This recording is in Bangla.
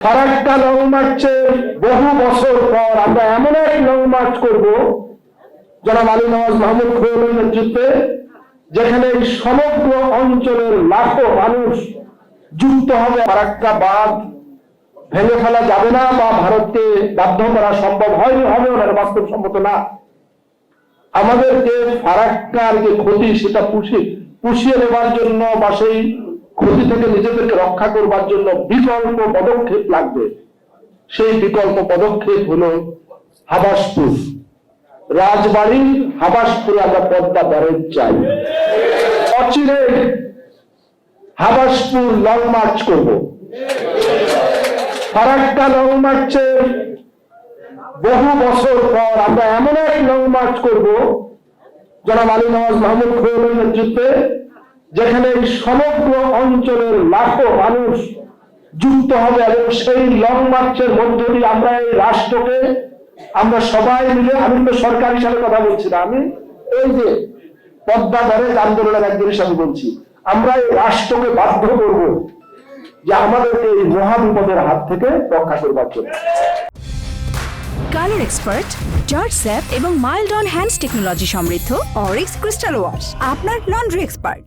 ফারাক্কা লং মার্চের বহু বছর পর আমরা এমন এক লং মার্চ করব, জনাব আলী নওয়াজ মাহমুদ খোয়েলের নেতৃত্বে, যেখানে এই সমগ্র অঞ্চলের লাখো মানুষ যুক্ত হবে। ফারাক্কা বাঁধ ভেঙে ফেলা যাবে না বা ভারতকে বাধ্য করা সম্ভব হয়নি হবে এটা বাস্তবসম্মত না। আমাদেরকে ফারাক্কার যে ক্ষতি, সেটা পুষিয়ে পুষিয়ে নেবার জন্য বা সেই ক্ষতি থেকে নিজেদেরকে রক্ষা করবার জন্য বিকল্প পদক্ষেপ লাগবে। সেই বিকল্প পদক্ষেপ হলো হাবাসপুর। রাজবাড়ির হাবাসপুরে আমরা পদ্মা ব্যারেজ চাই। অচিরে হাবাসপুর লং মার্চ করব। ফারাক্কা লং মার্চের বহু বছর পর আমরা এমন এক লং মার্চ করব, জনাব আলী নওয়াজ মাহমুদ খোয়েলের নেতৃত্বে। যেখানে সমগ্র অঞ্চলের লাখো মানুষ যুক্ত হবে এবং সেই লং মার্চের মধ্য দিয়ে আমরা এই রাষ্ট্রকে আমরা সবাই মিলে, আমি তো সরকার হিসাবে কথা বলছি না, আমি এই যে পদ্মা ব্যারেজ আন্দোলনের একজন হিসাবে বলছি, আমরা এই রাষ্ট্রকে বাধ্য করব যে আমাদেরকে এই মহাবিপদের হাত থেকে রক্ষা করবার জন্য। কালার এক্সপার্ট, জর্জ স্যাপ এবং মাইল্ড অন হ্যান্ডস টেকনোলজি সমৃদ্ধ অরিক্স ক্রিস্টাল ওয়াশ, আপনার লন্ড্রি এক্সপার্ট।